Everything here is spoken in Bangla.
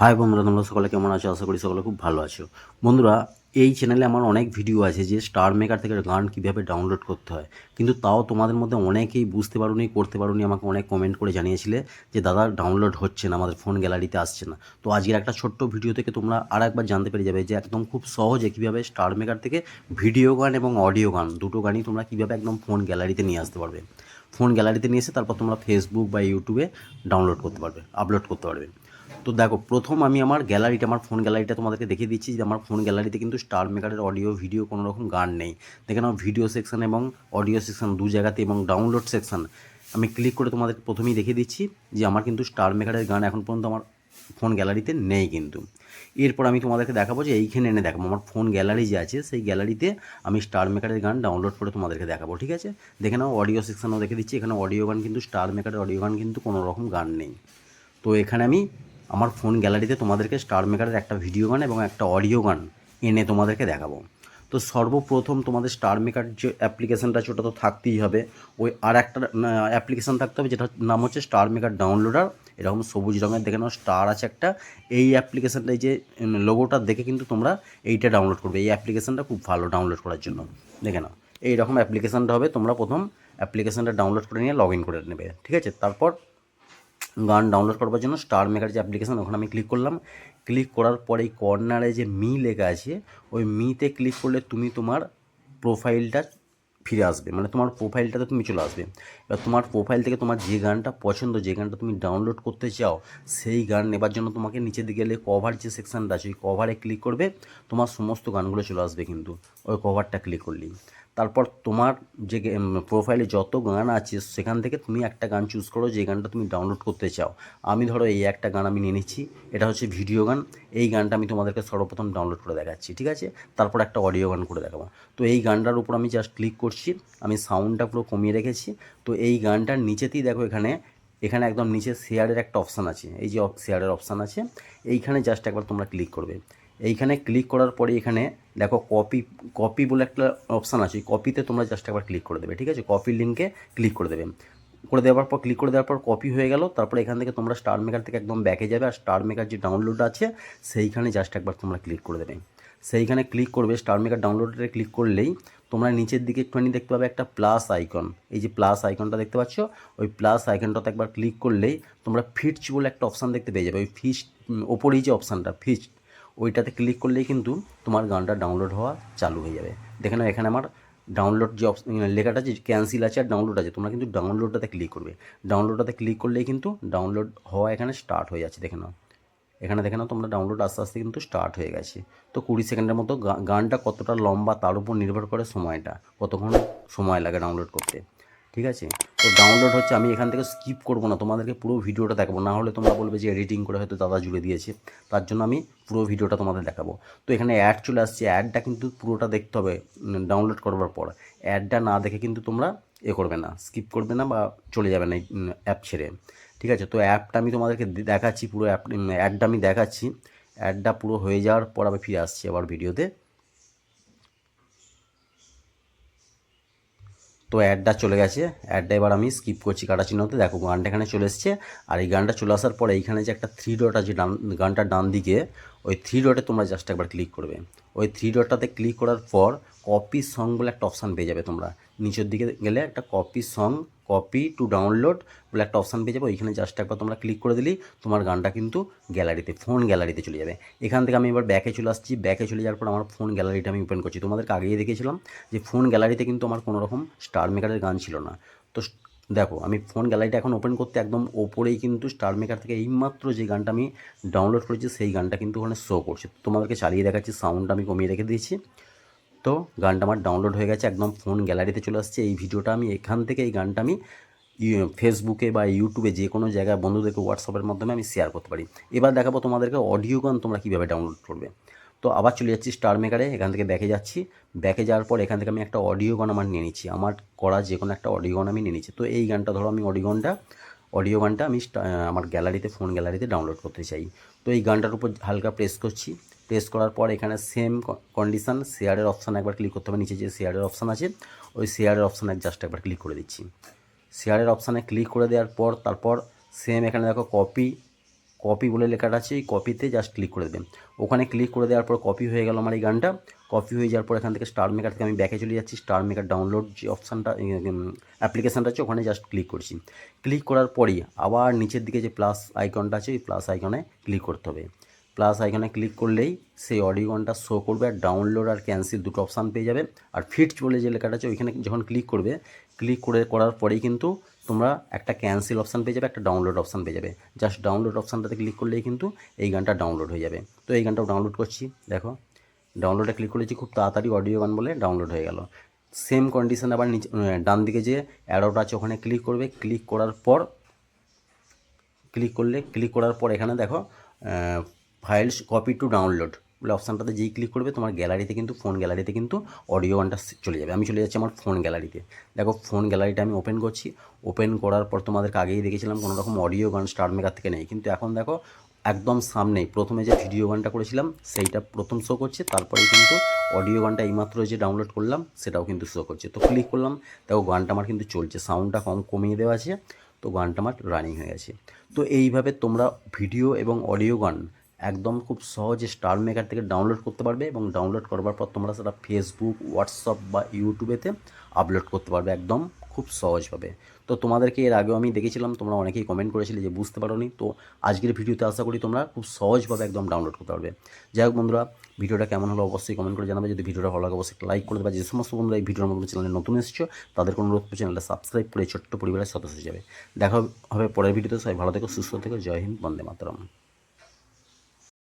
হাই বন্ধুরা, তোমরা সকলে কেমন আছো? আশা করি সকলে খুব ভালো আছো। বন্ধুরা, এই চ্যানেলে আমার অনেক ভিডিও আছে যে স্টার মেকার থেকে গান কীভাবে ডাউনলোড করতে হয়। কিন্তু তাও তোমাদের মধ্যে অনেকেই বুঝতে পারোনি, করতে পারোনি, আমাকে অনেক কমেন্ট করে জানিয়েছিলে যে, দাদা ডাউনলোড হচ্ছে না, আমাদের ফোন গ্যালারিতে আসছে না। তো আজকের একটা ছোট্ট ভিডিও থেকে তোমরা আর একবার জানতে পেরে যাবে যে, একদম খুব সহজে কীভাবে স্টার মেকার থেকে ভিডিও গান এবং অডিও গান, দুটো গানই তোমরা কীভাবে একদম ফোন গ্যালারিতে নিয়ে আসতে পারবে। ফোন গ্যালারিতে নিয়ে এসে তারপর তোমরা ফেসবুক বা ইউটিউবে ডাউনলোড করতে পারবে আপলোড করতে পারবে। তো দেখো, প্রথম আমি আমার গ্যালারিটা, আমার ফোন গ্যালারিটা তোমাদেরকে দেখিয়ে দিচ্ছি যে আমার ফোন গ্যালারিতে কিন্তু স্টার মেকারের অডিও ভিডিও কোনো রকম গান নেই। দেখে নাও ভিডিও সেকশন এবং অডিও সেকশন দু জায়গাতে এবং ডাউনলোড সেকশন আমি ক্লিক করে তোমাদের প্রথমেই দেখিয়ে দিচ্ছি যে আমার কিন্তু স্টার মেকারের গান এখন পর্যন্ত আমার ফোন গ্যালারিতে নেই কিন্তু। এরপর আমি তোমাদেরকে দেখাবো যে এইখানে এনে দেখাবো। আমার ফোন গ্যালারি যে আছে, সেই গ্যালারিতে আমি স্টার মেকারের গান ডাউনলোড করে তোমাদেরকে দেখাবো, ঠিক আছে? দেখে নাও অডিও সেকশনও দেখে দিচ্ছি। এখানে অডিও গান কিন্তু স্টার মেকারের অডিও গান কিন্তু কোনো রকম গান নেই। তো এখানে আমি আমার ফোন গ্যালারিতে তোমাদেরকে স্টার মেকারের একটা ভিডিও গান এবং একটা অডিও গান এনে তোমাদেরকে দেখাবো। তো সর্বপ্রথম তোমাদের স্টার মেকার যে অ্যাপ্লিকেশানটা আছে, ওটা তো থাকতেই হবে। ওই আর একটা অ্যাপ্লিকেশান থাকতে হবে, যেটার নাম হচ্ছে স্টার মেকার ডাউনলোডার এরকম সবুজ রঙের দেখে নাও স্টার আছে একটা। এই অ্যাপ্লিকেশানটা এই যে লোগোটা দেখে কিন্তু তোমরা এইটা ডাউনলোড করবে। এই অ্যাপ্লিকেশানটা খুব ভালো ডাউনলোড করার জন্য। দেখে নাও, এইরকম অ্যাপ্লিকেশানটা হবে, তোমরা প্রথম অ্যাপ্লিকেশানটা ডাউনলোড করে নিয়ে লগ ইন করে নেবে। ঠিক আছে? তারপর গান ডাউনলোড করবার জন্য স্টার মেকার যে অ্যাপ্লিকেশান ওখানে আমি ক্লিক করলাম। ক্লিক করার পরে এই কর্নারে যে মি লেখা আছে, ওই মিতে ক্লিক করলে তুমি তোমার প্রোফাইলটা ফিরে আসবে। মানে তোমার প্রোফাইলটাতে তুমি চলে আসবে। এবার তোমার প্রোফাইল থেকে তোমার যে গানটা পছন্দ, যে গানটা তুমি ডাউনলোড করতে চাও, সেই গান নেবার জন্য তোমাকে নিচে দিকে গেলে কভার যে সেকশানটা আছে, ওই কভারে ক্লিক করবে, তোমার সমস্ত গানগুলো চলে আসবে কিন্তু। ওই কভারটা ক্লিক করলেই। তারপর তোমার যে প্রোফাইলে যত গান আছে, সেখান থেকে তুমি একটা গান চুজ করো, যে গানটা তুমি ডাউনলোড করতে চাও। আমি ধরো এই একটা গান আমি নিয়ে নিচ্ছি, এটা হচ্ছে ভিডিও গান। এই গানটা আমি তোমাদেরকে সর্বপ্রথম ডাউনলোড করে দেখাচ্ছি, ঠিক আছে? তারপর একটা অডিও গান করে দেখাবো। তো এই গানটার উপর আমি জাস্ট ক্লিক করছি, আমি সাউন্ডটা পুরো কমিয়ে রেখেছি। তো এই গানটার নিচেতেই দেখো এখানে এখানে একদম নিচে শেয়ারের একটা অপশান আছে, এই যে শেয়ারের অপশান আছে, এইখানে জাস্ট একবার তোমরা ক্লিক করবে। এইখানে ক্লিক করার পরে এখানে দেখো কপি কপি বলে একটা অপশান আছে কপিতে তোমরা জাস্ট একবার ক্লিক করে দেবে, ঠিক আছে? কপি লিঙ্কে ক্লিক করে দেবে। করে দেওয়ার পর ক্লিক করে দেওয়ার পর কপি হয়ে গেল, তারপরে এখান থেকে তোমরা স্টার মেকার থেকে একদম ব্যাকে যাবে, আর স্টার মেকার যে ডাউনলোড আছে, সেইখানে জাস্ট একবার তোমরা ক্লিক করে দেবে। সেইখানে ক্লিক করবে স্টার মেকার ডাউনলোডে ক্লিক করলেই তোমরা নিচের দিকে একটুখানি দেখতে পাবে একটা প্লাস আইকন এই যে প্লাস আইকনটা দেখতে পাচ্ছ, ওই প্লাস আইকনটাতে একবার ক্লিক করলেই তোমরা ফিটস বলে একটা অপশান দেখতে পেয়ে যাবে। ওই ফিস ওপরেই যে অপশানটা ফিস্ট ওইটাতে ক্লিক করলেই কিন্তু তোমার গানটা ডাউনলোড হওয়া চালু হয়ে যাবে। দেখে নাও, এখানে আমার ডাউনলোড যে অপশন লেখাটা যে ক্যান্সেল আছে আর ডাউনলোড আছে, তোমরা কিন্তু ডাউনলোডটাতে ক্লিক করবে। ডাউনলোডটাতে ক্লিক করলেই কিন্তু ডাউনলোড হওয়া এখানে স্টার্ট হয়ে যাচ্ছে, দেখে নাও। এখানে দেখে নাও, তোমরা ডাউনলোড আস্তে আস্তে কিন্তু স্টার্ট হয়ে গেছে। তো কুড়ি সেকেন্ডের মতো গানটা কতটা লম্বা তার উপর নির্ভর করে সময়টা, কতক্ষণ সময় লাগে ডাউনলোড করতে। ঠিক আছে? তো ডাউনলোড হচ্ছে, আমি এখান থেকে স্কিপ করব না, তোমাদেরকে পুরো ভিডিওটা দেখাবো। না হলে তোমরা বলবে যে এডিটিং করে হয়তো দাদা জুড়ে দিয়েছে, তার জন্য আমি পুরো ভিডিওটা তোমাদের দেখাবো। তো এখানে অ্যাড চলে আসছে অ্যাডটা কিন্তু পুরোটা দেখতে হবে ডাউনলোড করবার পর। অ্যাডটা না দেখে কিন্তু তোমরা এ করবে না স্কিপ করবে না বা চলে যাবে না অ্যাপ ছেড়ে। ঠিক আছে? তো অ্যাপটা আমি তোমাদেরকে দেখাচ্ছি পুরো অ্যাপ অ্যাডটা আমি দেখাচ্ছি। অ্যাডটা পুরো হয়ে যাওয়ার পর আবার ফিরে আসছি আবার ভিডিওতে। তো অ্যাডটা চলে গেছে। অ্যাডটা এবার আমি স্কিপ করছি কাটা চিহ্নতে। দেখো, গানটা এখানে চলে এসছে। আর এই গানটা চলে আসার পরে এইখানে যে একটা থ্রি ডট আছে ডান গানটা ডান দিকে, ওই থ্রি ডটে তোমরা জাস্ট একবার ক্লিক করবে। ওই থ্রি ডটটাতে ক্লিক করার পর কপি সং বলে একটা অপশান পেয়ে যাবে তোমরা। নিচের দিকে গেলে একটা copy song copy to download বলে একটা অপশান পেয়ে যাবে। ওইখানে জাস্ট একবার তোমরা ক্লিক করে দিলেই তোমার গানটা কিন্তু গ্যালারিতে ফোন গ্যালারিতে চলে যাবে। এখান থেকে আমি এবার ব্যাকে চলে আসছি। ব্যাকে চলে যাওয়ার পর আমার ফোন গ্যালারিটা আমি ওপেন করছি। তোমাদেরকে আগেই দেখেছিলাম যে ফোন গ্যালারিতে কিন্তু আমার কোনো রকম স্টার মেকারের গান ছিল না। তো দেখো, আমি ফোন গ্যালারিটা এখন ওপেন করতে একদম ওপরেই কিন্তু স্টার মেকার থেকে এইমাত্র যে গানটা আমি ডাউনলোড করেছি, সেই গানটা কিন্তু ওখানে শো করছে। তোমাদেরকে চালিয়ে দেখাচ্ছি সাউন্ডটা আমি কমিয়ে রেখে দিয়েছি। তো গানটা আমার ডাউনলোড হয়ে গেছে, একদম ফোন গ্যালারিতে চলে আসছে। এই ভিডিওটা আমি এখান থেকে এই গানটা আমি ফেসবুকে বা ইউটিউবে যে কোনো জায়গায় বন্ধুদেরকে হোয়াটসঅ্যাপের মাধ্যমে আমি শেয়ার করতে পারি। এবার দেখাবো তোমাদেরকে অডিও গান তোমরা কীভাবে ডাউনলোড করবে। তো আবার চলে যাচ্ছি স্টার মেকারে এখান থেকে ব্যাকে যাচ্ছি। ব্যাকে যাওয়ার পর এখান থেকে আমি একটা অডিও গান আমার নিয়ে নিচ্ছি। আমার করা যে কোনো একটা অডিও গান আমি নিয়ে নিচ্ছি। তো এই গানটা ধরো আমি অডিও গানটা অডিও গানটা আমি আমার গ্যালারিতে ফোন গ্যালারিতে ডাউনলোড করতে চাই। তো এই গানটার উপর হালকা প্রেস করছি। প্রেস করার পর এখানে সেম কন্ডিশান শেয়ারের অপশান একবার ক্লিক করতে হবে। নিচে যে শেয়ারের অপশান আছে, ওই শেয়ারের অপশানে জাস্ট একবার ক্লিক করে দিচ্ছি। শেয়ারের অপশানে ক্লিক করে দেওয়ার পর, তারপর সেম এখানে দেখো কপি কপি বলে লেখাটা আছে, এই কপিতে জাস্ট ক্লিক করে দেবেন। ওখানে ক্লিক করে দেওয়ার পর কপি হয়ে গেল আমার এই গানটা। কপি হয়ে যাওয়ার পর এখান থেকে স্টার মেকার থেকে আমি ব্যাকে চলে যাচ্ছি। স্টার মেকার ডাউনলোড যে অপশানটা অ্যাপ্লিকেশানটা আছে, ওখানে জাস্ট ক্লিক করছি। ক্লিক করার পরই আবার নিচের দিকে যে প্লাস আইকনটা আছে ওই প্লাস আইকনে ক্লিক করতে হবে। প্লাস আইকনে ক্লিক করলেই সেই অডিও গানটা শো করবে আর ডাউনলোড আর ক্যান্সেল দুটো অপশান পেয়ে যাবে। আর ফিট বলে যে লেখাটা আছে, ওইখানে যখন ক্লিক করবে ক্লিক করে করার পরেই কিন্তু তোমরা একটা ক্যান্সেল অপশান পেয়ে যাবে, একটা ডাউনলোড অপশান পেয়ে যাবে। জাস্ট ডাউনলোড অপশানটাতে ক্লিক করলেই কিন্তু এই গানটা ডাউনলোড হয়ে যাবে। তো এই গানটাও ডাউনলোড করছি, দেখো। ডাউনলোডে ক্লিক করেছি খুব তাড়াতাড়ি অডিও গান বলে ডাউনলোড হয়ে গেল। সেম কন্ডিশন আবার নিচে ডান দিকে যে অ্যারোটা আছে ওখানে ক্লিক করবে। ক্লিক করার পর ক্লিক করলে ক্লিক করার পর এখানে দেখো ফাইলস কপি টু ডাউনলোড বলে অপশানটাতে যেই ক্লিক করবে, তোমার গ্যালারিতে কিন্তু ফোন গ্যালারিতে কিন্তু অডিও গানটা চলে যাবে। আমি চলে যাচ্ছি আমার ফোন গ্যালারিতে দেখো ফোন গ্যালারিটা আমি ওপেন করছি। ওপেন করার পর তোমাদেরকে আগেই দেখেছিলাম, কোনো রকম অডিও গান স্টার মেকার থেকে নেই। কিন্তু এখন দেখো, একদম সামনেই প্রথমে যে ভিডিও গানটা করেছিলাম, সেইটা প্রথম শো করছে। তারপরে কিন্তু অডিও গানটা এইমাত্র যে ডাউনলোড করলাম, সেটাও কিন্তু শো করছে। তো ক্লিক করলাম, দেখো গানটা আমার কিন্তু চলছে। সাউন্ডটা কম কমিয়ে দেওয়া আছে, তো গানটা আমার রানিং হয়ে গেছে। তো এইভাবে তোমরা ভিডিও এবং অডিও গান একদম খুব সহজে স্টার মেকার থেকে ডাউনলোড করতে পারবে এবং ডাউনলোড করবার পর তোমরা সেটা ফেসবুক হোয়াটসঅ্যাপ বা ইউটিউবেতে আপলোড করতে পারবে একদম খুব সহজভাবে। তো তোমাদেরকে এর আগেও আমি দেখেছিলাম, তোমরা অনেকেই কমেন্ট করেছিলে যে বুঝতে পারোনি। তো আজকের ভিডিওতে আশা করি তোমরা খুব সহজভাবে একদম ডাউনলোড করতে পারবে। যাই হোক বন্ধুরা, ভিডিওটা কেমন হলো অবশ্যই কমেন্ট করে জানাবে। যদি ভিডিওটা ভালো লাগে, অবশ্যই লাইক করে দেবে। যে সমস্ত বন্ধুরা এই ভিডিওর মধ্যে চ্যানেলে নতুন এসেছ তাদের কোনো অনুরোধ চ্যানেলটা সাবস্ক্রাইব করে ছোট্ট পরিবারের সদস্য হয়ে যাবে দেখা হবে পরের ভিডিওতে। সবাই ভালো থেকো, সুস্থ থেকো। জয় হিন্দ, বন্দে মাতরম।